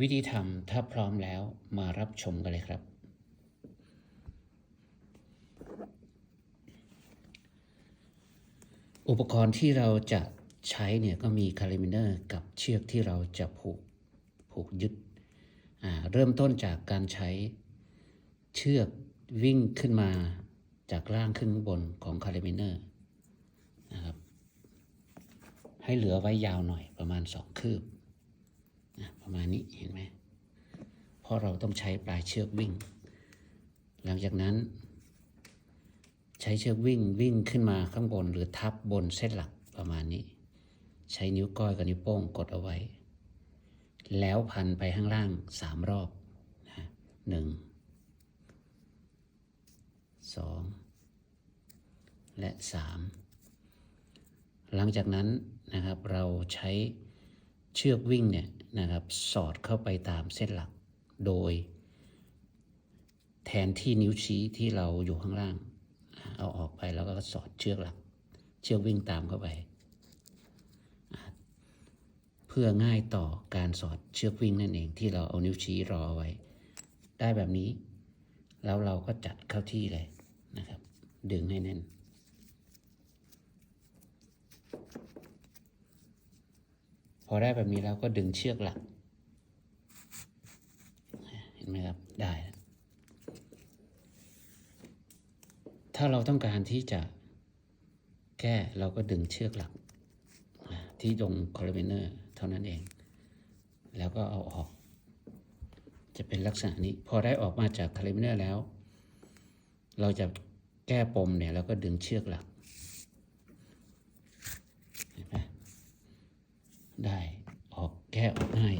วิธีทำถ้าพร้อมแล้วมารับชมกันเลยครับ อุปกรณ์ที่เราจะใช้เนี่ยก็มีคาลิมิเนอร์กับเชือกที่เราจะผูกผูกยึด เริ่มต้นจากการใช้เชือกวิ่งขึ้นมาจากล่างขึ้นบนของคาลิมิเนอร์นะครับให้เหลือไว้ยาวหน่อยประมาณสองคืบ ประมาณนี้เห็นไหมเพราะเราต้องใช้ปลายเชือกวิ่ง หลังจากนั้น ใช้เชือกวิ่งวิ่งขึ้นมาข้างบนหรือทับบนเส้นหลักประมาณนี้ ใช้นิ้วก้อยกับนิ้วโป้งกดเอาไว้ แล้วพันไปข้างล่างสามรอบนะหนึ่งสองและสามหลังจากนั้นนะครับเราใช้ เชือกวิ่งเนี่ยนะครับสอดเข้าไปตามเส้นหลัก โดย แทนที่นิ้วชี้ที่เราอยู่ข้างล่าง เอาออกไปแล้วก็สอดเชือกหลัก เชือกวิ่งตามเข้าไป เพื่อง่ายต่อการสอดเชือกวิ่งนั่นเองที่เราเอานิ้วชี้รอไว้ ได้แบบนี้ แล้วเราก็จัดเข้าที่เลยนะครับ ดึงให้แน่น อได้แบบนี้แล้วก็ดึงเชือกหลัก เห็นไหมครับ ได้ ถ้าเราต้องการที่จะแก้เราก็ดึงเชือกหลัก ที่ตรงคอร์เมเนอร์เท่านั้นเอง แล้วก็เอาออก จะเป็นลักษณะนี้ พอได้ออกมาจากคาลิมิเนอร์แล้ว เราจะแก้ปมเนี่ยเราก็ดึงเชือกหลักเห็นไหม ได้ออกแก้ออกง่าย